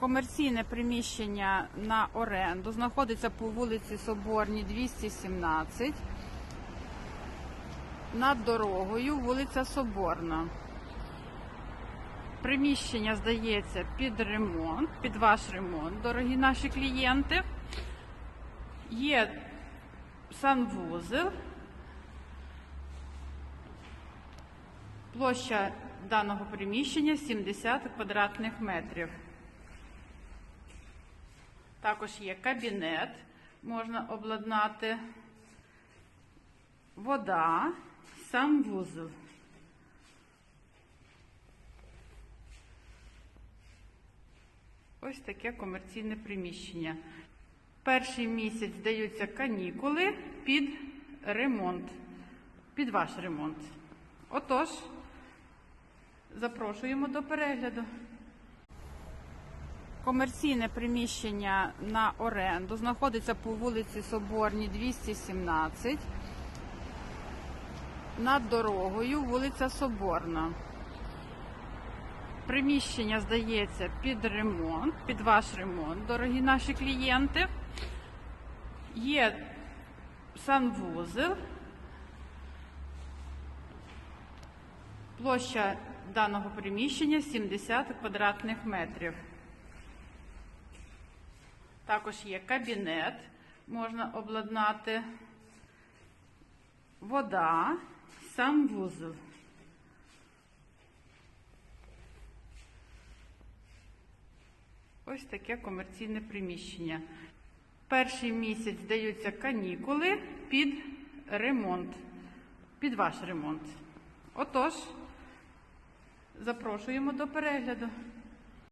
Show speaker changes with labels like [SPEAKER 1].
[SPEAKER 1] Комерційне приміщення на оренду знаходиться по вулиці Соборній 217. Над дорогою вулиця Соборна. Приміщення здається під ремонт, під ваш ремонт, дорогі наші клієнти. Є санвузел. Площа даного приміщення 70 квадратних метрів. Також є кабінет, можна обладнати, вода, сам вузол. Ось таке комерційне приміщення. Перший місяць даються канікули під ремонт, під ваш ремонт. Отож, запрошуємо до перегляду. Комерційне приміщення на оренду знаходиться по вулиці Соборній 217. Над дорогою вулиця Соборна. Приміщення здається під ремонт, під ваш ремонт, дорогі наші клієнти. Є санвузел. Площа даного приміщення 70 квадратних метрів. Також є кабінет, можна обладнати, вода, сам вузол. Ось таке комерційне приміщення. Перший місяць даються канікули під ремонт, під ваш ремонт. Отож, запрошуємо до перегляду.